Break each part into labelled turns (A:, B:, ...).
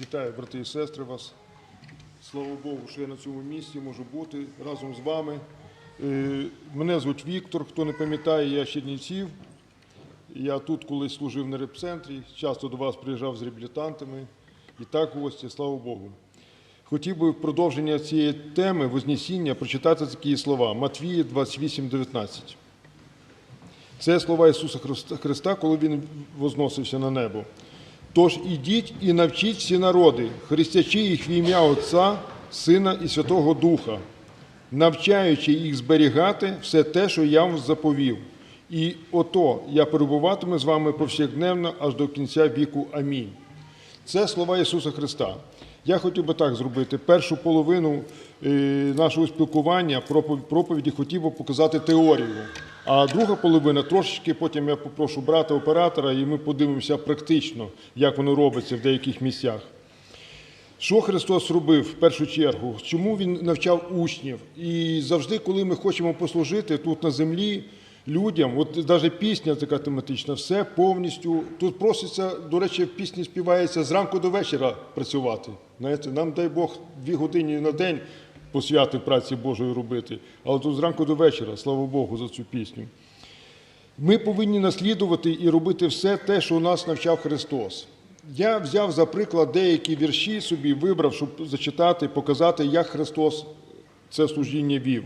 A: Вітаю, брати і сестри, вас. Слава Богу, що я на цьому місці можу бути разом з вами. Е, Мене звуть Віктор, хто не пам'ятає, я Чернівців. Я тут колись служив на репцентрі, часто до вас приїжджав з реабілітантами. І так гості, слава Богу. Хотів би в продовження цієї теми Вознесіння прочитати такі слова. Матвія 28, 19. Це слова Ісуса Христа, коли Він возносився на небо. Тож ідіть і навчіть всі народи, хрестячи їх в ім'я Отця, Сина і Святого Духа, навчаючи їх зберігати все те, що я вам заповів. І ото я перебуватиму з вами повсякденно аж до кінця віку. Амінь. Це слова Ісуса Христа. Я хотів би так зробити. Першу половину е, нашого спілкування проповіді хотів би показати теорію. А друга половина трошечки потім я попрошу брата оператора, і ми подивимося практично, як воно робиться в деяких місцях. Що Христос робив в першу чергу? Чому Він навчав учнів? І завжди, коли ми хочемо послужити тут на землі людям, от навіть пісня така тематична, все повністю. Тут проситься, до речі, в пісні співається зранку до вечора працювати. Знаєте, нам дай Бог дві години на день посвяти праці Божої робити, але тут зранку до вечора, слава Богу, за цю пісню. Ми повинні наслідувати і робити все те, що у нас навчав Христос. Я взяв за приклад деякі вірші собі, вибрав, щоб зачитати, показати, як Христос це служіння вів.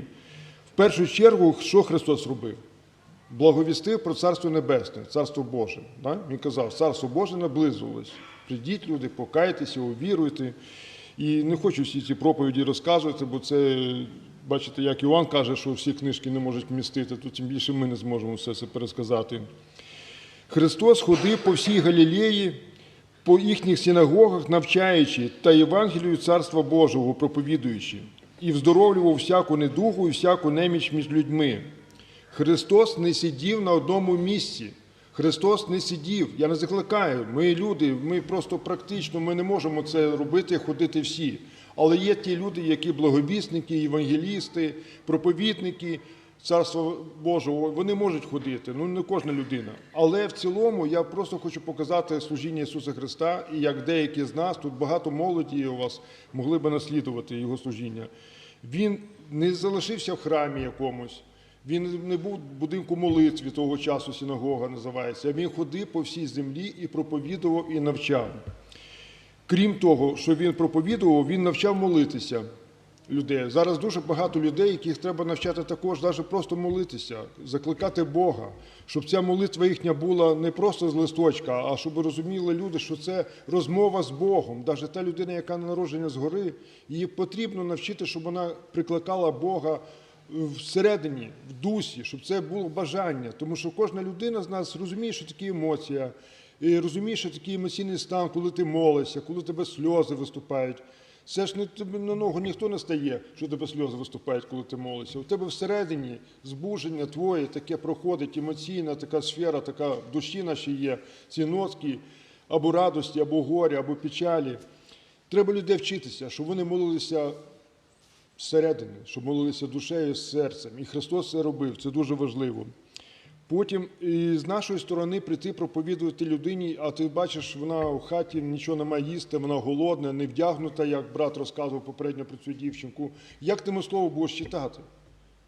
A: В першу чергу, що Христос робив? Благовістив про Царство Небесне, Царство Боже. Він казав, Царство Боже наблизилось. Прийдіть, люди, покайтеся, увіруйте. І не хочу всі ці проповіді розказувати, бо це, бачите, як Іван каже, що всі книжки не можуть вмістити, то тим більше ми не зможемо все це пересказати. Христос ходив по всій Галілеї, по їхніх синагогах, навчаючи та Євангелію Царства Божого проповідуючи, і вздоровлював всяку недугу і всяку неміч між людьми. Христос не сидів на одному місці. Христос не сидів. Я не закликаю. Ми люди, ми просто практично ми не можемо це робити, ходити всі. Але є ті люди, які благовісники, євангелісти, проповідники Царства Божого, вони можуть ходити. Ну не кожна людина. Але в цілому я просто хочу показати служіння Ісуса Христа, і як деякі з нас, тут багато молоді у вас могли би наслідувати Його служіння. Він не залишився в храмі якомусь. Він не був будинку молитві того часу, синагога називається. Він ходив по всій землі і проповідував і навчав. Крім того, що він проповідував, він навчав молитися людей. Зараз дуже багато людей, яких треба навчати також, навіть просто молитися, закликати Бога, щоб ця молитва їхня була не просто з листочка, а щоб розуміли люди, що це розмова з Богом. Навіть та людина, яка народжена згори, її потрібно навчити, щоб вона прикликала Бога всередині, в дусі, щоб це було бажання. Тому що кожна людина з нас розуміє, що таке емоція, і розуміє, що такий емоційний стан, коли ти молишся, коли тебе сльози виступають. Це ж не на ногу ніхто не стає, що тебе сльози виступають, коли ти молишся. У тебе всередині збудження твоє таке проходить, емоційна така сфера, така в душі нашій є, ці нотки або радості, або горя, або печалі. Треба людей вчитися, щоб вони молилися зсередини, щоб молилися душею, серцем. І Христос це робив, це дуже важливо. Потім і з нашої сторони прийти проповідувати людині, а ти бачиш, вона в хаті нічого не має їсти, вона голодна, не вдягнута, як брат розказував попередньо про цю дівчинку. Як ти слово будеш читати?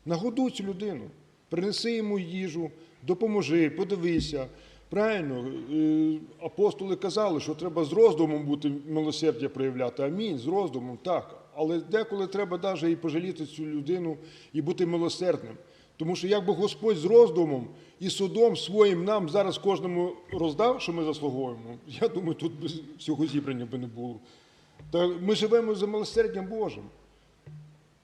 A: Нагодуй цю людину, принеси йому їжу, допоможи, подивися. Правильно, е, апостоли казали, що треба з роздумом бути милосердя проявляти. Амінь, з роздумом, так. Але деколи треба навіть і пожаліти цю людину і бути милосердним. Тому що якби Господь з роздумом і судом своїм нам зараз кожному роздав, що ми заслуговуємо, я думаю, тут би всього зібрання би не було. Та ми живемо за милосердям Божим.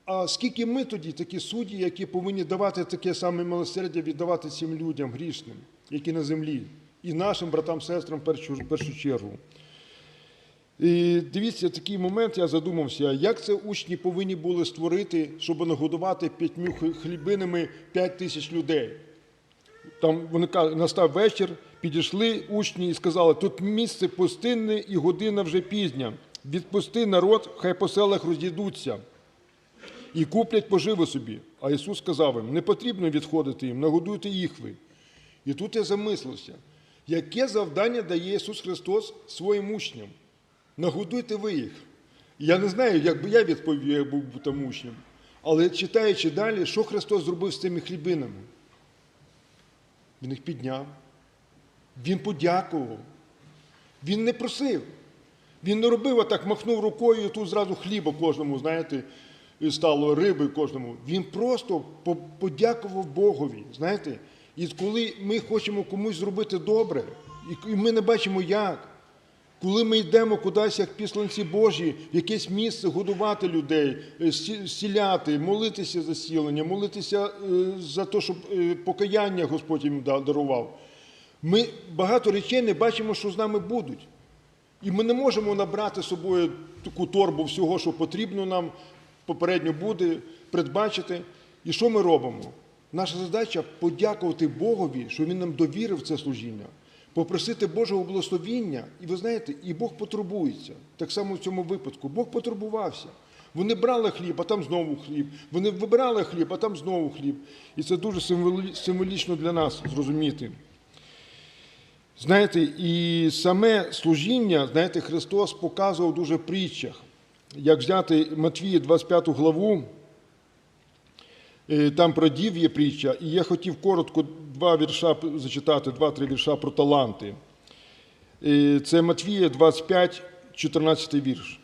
A: А скільки ми тоді такі судді, які повинні давати таке саме милосердя, віддавати цим людям грішним, які на землі, і нашим братам, сестрам в першу, першу чергу. І дивіться, такий момент я задумався, як це учні повинні були створити, щоб нагодувати п'ятьмю хлібинами п'ять тисяч людей. Там вони кажуть, настав вечір, підійшли учні і сказали, тут місце пустинне і година вже пізня. Відпусти народ, хай по селах розійдуться і куплять поживи собі. А Ісус сказав їм, не потрібно відходити їм, нагодуйте їх ви. І тут я замислився, яке завдання дає Ісус Христос своїм учням? Нагодуйте ви їх. Я не знаю, як би я відповів, як був там учнем. Але читаючи далі, що Христос зробив з цими хлібинами? Він їх підняв, Він подякував. Він не просив. Він не робив отак, махнув рукою, і тут зразу хліба кожному, знаєте, і стало риби кожному. Він просто подякував Богові. Знаєте? І коли ми хочемо комусь зробити добре, і ми не бачимо як. Коли ми йдемо кудись, як післанці Божі, в якесь місце годувати людей, е, зціляти, молитися за зцілення, молитися е, за те, щоб е, покаяння Господь їм дарував. Ми багато речей не бачимо, що з нами будуть. І ми не можемо набрати з собою таку торбу всього, що потрібно нам попередньо буде, передбачити. І що ми робимо? Наша задача подякувати Богові, що Він нам довірив це служіння, попросити Божого благословіння. І ви знаєте, і Бог потурбується. Так само в цьому випадку. Бог потурбувався. Вони брали хліб, а там знову хліб. Вони вибирали хліб, а там знову хліб. І це дуже символічно для нас зрозуміти. Знаєте, і саме служіння, знаєте, Христос показував дуже в притчах. Як взяти Матвія 25 главу, там про дів є притча, і я хотів коротко два вірша зачитати, два-три вірша про таланти. Е, Це Матвія 25, 14 вірш.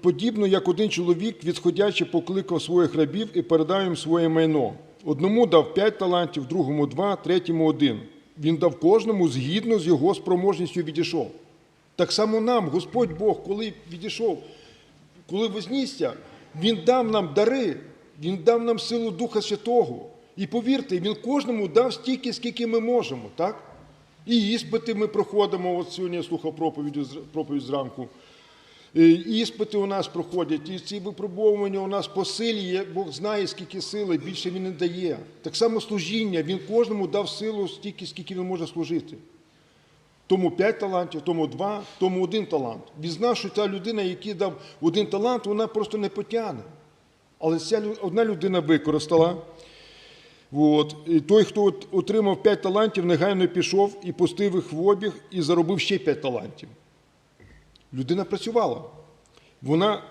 A: Подібно як один чоловік, відходячи, покликав своїх рабів і передав їм своє майно. Одному дав п'ять талантів, другому два, третьому один. Він дав кожному згідно з його спроможністю відійшов. Так само нам, Господь Бог, коли відійшов, коли вознісся, Він дав нам дари, Він дав нам силу Духа Святого. І повірте, Він кожному дав стільки, скільки ми можемо, так? І іспити ми проходимо. От сьогодні я слухав проповідь, проповідь зранку. Е, Іспити у нас проходять, і ці випробовування у нас по Бог знає, скільки сили, більше він не дає. Так само служіння, він кожному дав силу стільки, скільки він може служити. Тому п'ять талантів, тому два, тому один талант. Він знав, що та людина, який дав один талант, вона просто не потягне. Але ця одна людина використала. От. І той, хто отримав п'ять талантів, негайно пішов і пустив їх в обіг і заробив ще п'ять талантів. Людина працювала. Вона,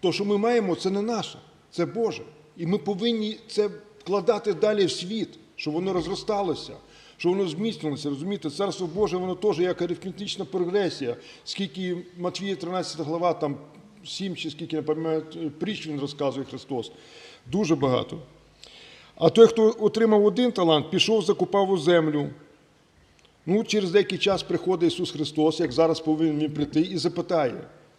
A: то, що ми маємо, це не наше, це Боже. І ми повинні це вкладати далі в світ, щоб воно розросталося, щоб воно зміцнилося. Розумієте, царство Боже, воно теж як арифметична прогресія. Скільки Матвія 13 глава, там 7 чи скільки, не пам'ятаю, притч він розказує Христос. Дуже багато. А той, хто отримав один талант, пішов, закупав у землю. Ну, через деякий час приходить Ісус Христос, як зараз повинен він прийти, і запитає: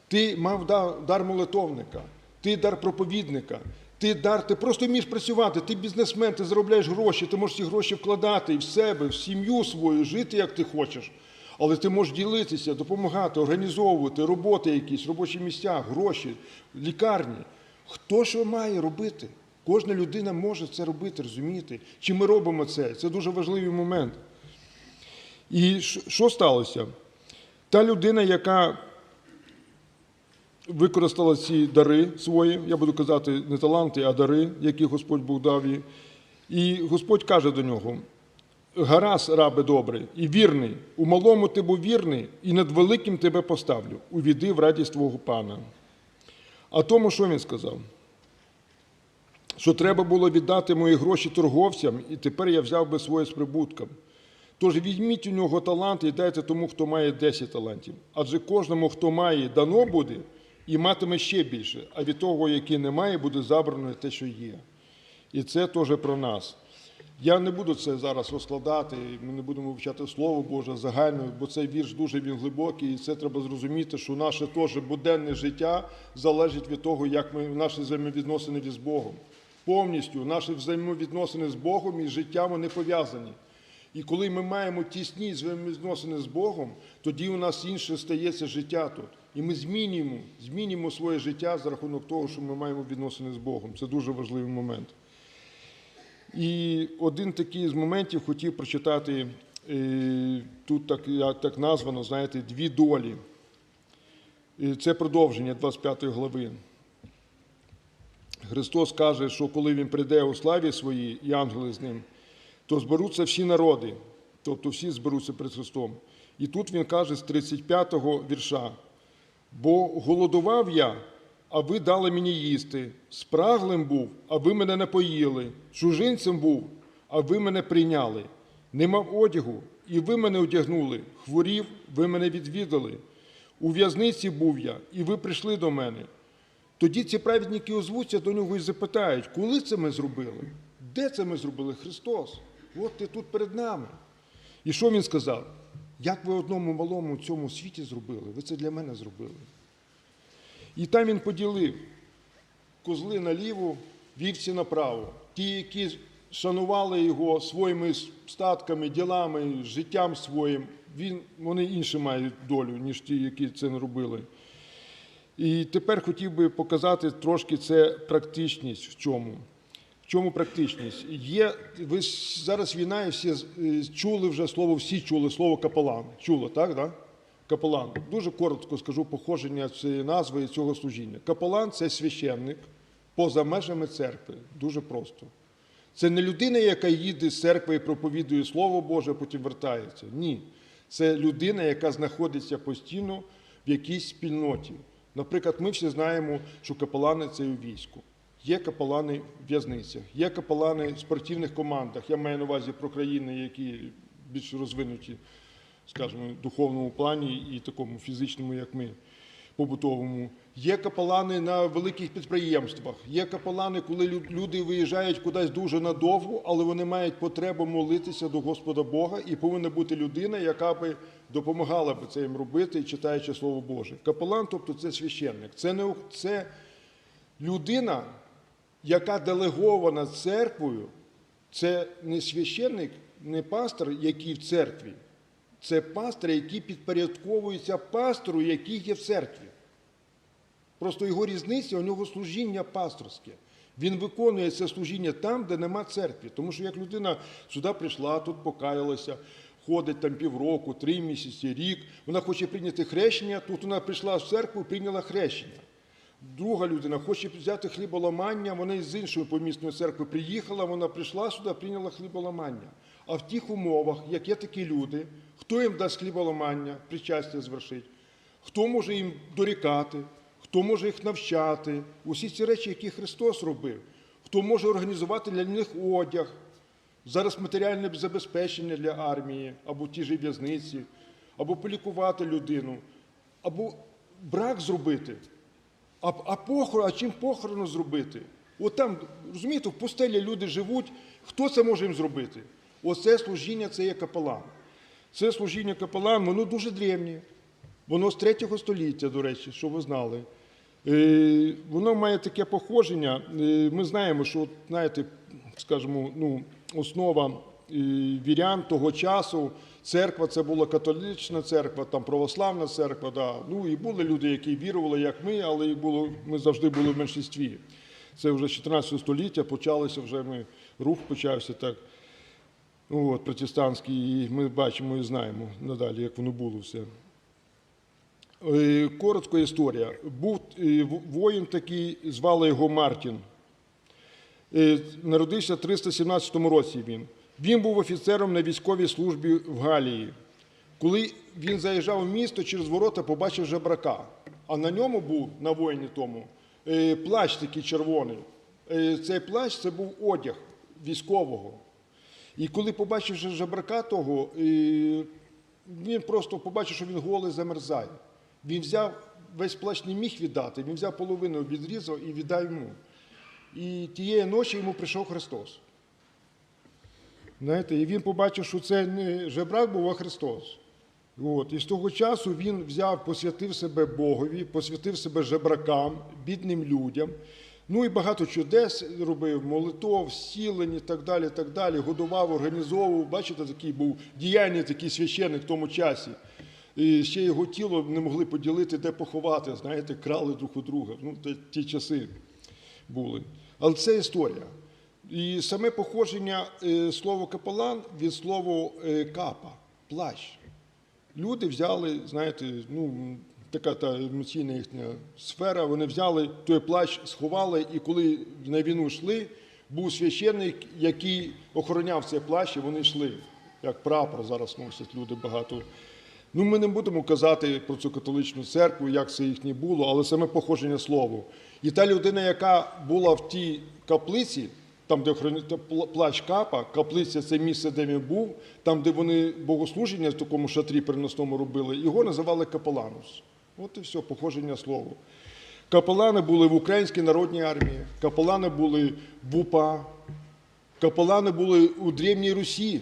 A: ти мав дар молитовника, ти дар проповідника, ти дар, ти просто вмієш працювати, ти бізнесмен, ти заробляєш гроші, ти можеш ці гроші вкладати і в себе, в сім'ю свою, жити як ти хочеш. Але ти можеш ділитися, допомагати, організовувати роботи якісь, робочі місця, гроші, лікарні. Хто що має робити? Кожна людина може це робити, розумієте? Чи ми робимо це? Це дуже важливий момент. І що сталося? Та людина, яка використала ці дари свої, я буду казати не таланти, а дари, які Господь Бог дав їй. І Господь каже до нього: Гаразд, рабе добрий і вірний, у малому ти був вірний, і над великим тебе поставлю. Увійди в радість твого пана. А тому, що він сказав? Що треба було віддати мої гроші торговцям, і тепер я взяв би своє з прибутком. Тож візьміть у нього талант і дайте тому, хто має 10 талантів. Адже кожному, хто має, дано буде, і матиме ще більше, а від того, який не має, буде забрано те, що є. І це теж про нас. Я не буду це зараз розкладати, ми не будемо вивчати Слово Боже загально, бо цей вірш дуже він глибокий, і це треба зрозуміти, що наше теж буденне життя залежить від того, як ми наші взаємовідносини з Богом. Повністю наші взаємовідносини з Богом і з життям вони пов'язані. І коли ми маємо тісні взаємовідносини з Богом, тоді у нас інше стається життя тут. І ми змінюємо, змінюємо своє життя за рахунок того, що ми маємо відносини з Богом. Це дуже важливий момент. І один такий з моментів хотів прочитати, е, тут так, так названо, знаєте, дві долі. Це продовження 25 глави. Христос каже, що коли Він прийде у славі своїй і ангели з ним, то зберуться всі народи, тобто всі зберуться перед Христом. І тут він каже з 35-го вірша: Бо голодував я, а ви дали мені їсти, спраглим був, а ви мене напоїли, чужинцем був, а ви мене прийняли. Не мав одягу, і ви мене одягнули, хворів, ви мене відвідали. У в'язниці був я, і ви прийшли до мене. Тоді ці праведники озвуться до нього і запитають, коли це ми зробили? Де це ми зробили? Христос? От ти тут перед нами. І що він сказав? Як ви одному малому в цьому світі зробили? Ви це для мене зробили. І там він поділив козли наліво, вівці направо. Ті, які шанували його своїми статками, ділами, життям своїм, він, вони іншу мають долю, ніж ті, які це не робили. І тепер хотів би показати трошки це практичність в чому. В чому практичність? Є, ви зараз війна, і всі е, чули вже слово, всі чули слово капелан. Чули, так? Да? Капелан. Дуже коротко скажу походження цієї назви і цього служіння. Капелан це священник поза межами церкви. Дуже просто. Це не людина, яка їде з церкви і проповідує Слово Боже, а потім вертається. Ні. Це людина, яка знаходиться постійно в якійсь спільноті. Наприклад, ми всі знаємо, що капелани це у війську. Є капелани в в'язницях, є капелани в спортивних командах. Я маю на увазі про країни, які більш розвинуті, скажімо, духовному плані і такому фізичному, як ми, побутовому. Є капелани на великих підприємствах. Є капелани, коли люди виїжджають кудись дуже надовго, але вони мають потребу молитися до Господа Бога, і повинна бути людина, яка би допомагала би це їм робити, читаючи Слово Боже. Капелан, тобто це священник. Це не це людина, яка делегована церквою, це не священник, не пастор, який в церкві. Це пастор, який підпорядковується пастору, який є в церкві. Просто його різниця, у нього служіння пасторське. Він виконує це служіння там, де нема церкви. Тому що як людина сюди прийшла, тут покаялася, ходить там півроку, три місяці, рік, вона хоче прийняти хрещення, тут вона прийшла в церкву прийняла хрещення. Друга людина хоче взяти хліболамання, вона із іншої помісної церкви приїхала, вона прийшла сюди, прийняла хліболамання. А в тих умовах, як є такі люди, хто їм дасть хліболамання, причастя звершить, хто може їм дорікати, хто може їх навчати, усі ці речі, які Христос робив, хто може організувати для них одяг, зараз матеріальне забезпечення для армії, або ті ж в'язниці, або полікувати людину, або брак зробити. А, а похорон, а чим похорону зробити? От там, розумієте, в пустелі люди живуть, хто це може їм зробити? Оце служіння це є капелан. Це служіння капелан, воно дуже древнє. Воно з 3 століття, до речі, що ви знали. Е, воно має таке походження. Е, ми знаємо, що, знаєте, скажімо, ну, основа вірян того часу, церква це була католична церква, там православна церква. Да. Ну і були люди, які вірували, як ми, але їх було, ми завжди були в меншинстві. Це вже з 14 століття почалося вже ми, рух почався так. От, протестантський, і ми бачимо і знаємо надалі, як воно було все. Е, Коротко історія. Був е, воїн такий, звали його Мартін. Е, Народився в 317 році він. Він був офіцером на військовій службі в Галії. Коли він заїжджав в місто, через ворота побачив жебрака, а на ньому був, на воїні тому, е, плащ такий червоний. Е, Цей плащ це був одяг військового. І коли побачив жебрака того, е, він просто побачив, що він голий замерзає. Він взяв весь плащ не міг віддати, він взяв половину, відрізав і віддав йому. І тієї ночі йому прийшов Христос. Знаєте, і він побачив, що це не жебрак був, а Христос. От. І з того часу він взяв, посвятив себе Богові, посвятив себе жебракам, бідним людям. Ну і багато чудес робив, молитов, зцілень і так далі, так далі, годував, організовував. Бачите, такий був діяльний такий священник в тому часі. І ще його тіло не могли поділити, де поховати. Знаєте, крали друг у друга. Ну, ті часи були. Але це історія. І саме походження е, слова капелан від слова е, капа, плащ. Люди взяли, знаєте, ну, така та емоційна їхня сфера, вони взяли той плащ, сховали, і коли на війну йшли, був священник, який охороняв цей плащ, і вони йшли, як прапор зараз носять люди багато Ну, ми не будемо казати про цю католичну церкву, як це їхнє було, але саме походження слову. І та людина, яка була в тій каплиці, там, де охороня- плач капа, каплиця це місце, де він був, там, де вони богослужіння в такому шатрі переносному робили, його називали капеланус. От і все, походження слову. Капелани були в Українській народній армії, капелани були в УПА, капелани були у Древній Русі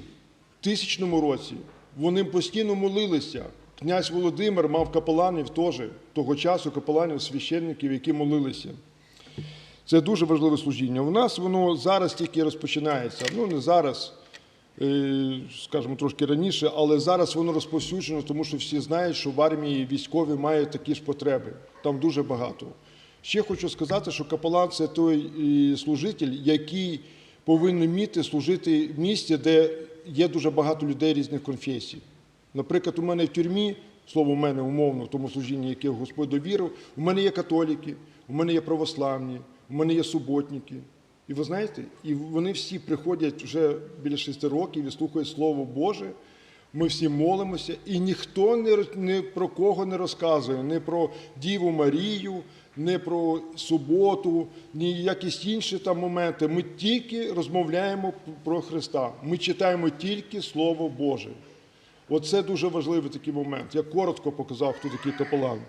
A: в тисячному році. Вони постійно молилися. Князь Володимир мав капеланів теж того часу, капеланів, священників, які молилися. Це дуже важливе служіння. У нас воно зараз тільки розпочинається. Ну, не зараз, е, скажімо, трошки раніше, але зараз воно розповсюджено, тому що всі знають, що в армії військові мають такі ж потреби. Там дуже багато. Ще хочу сказати, що капелан це той е, служитель, який повинен вміти служити в місті, де є дуже багато людей різних конфесій. Наприклад, у мене в тюрмі, слово в мене умовно, в тому служінні, яке Господь довірив, у мене є католіки, у мене є православні, у мене є суботники. І ви знаєте, і вони всі приходять вже біля шести років і слухають Слово Боже. Ми всі молимося, і ніхто не, не про кого не розказує, не про Діву Марію, не про суботу, ні якісь інші там моменти. Ми тільки розмовляємо про Христа. Ми читаємо тільки Слово Боже. Оце дуже важливий такий момент. Я коротко показав, хто такий капелан.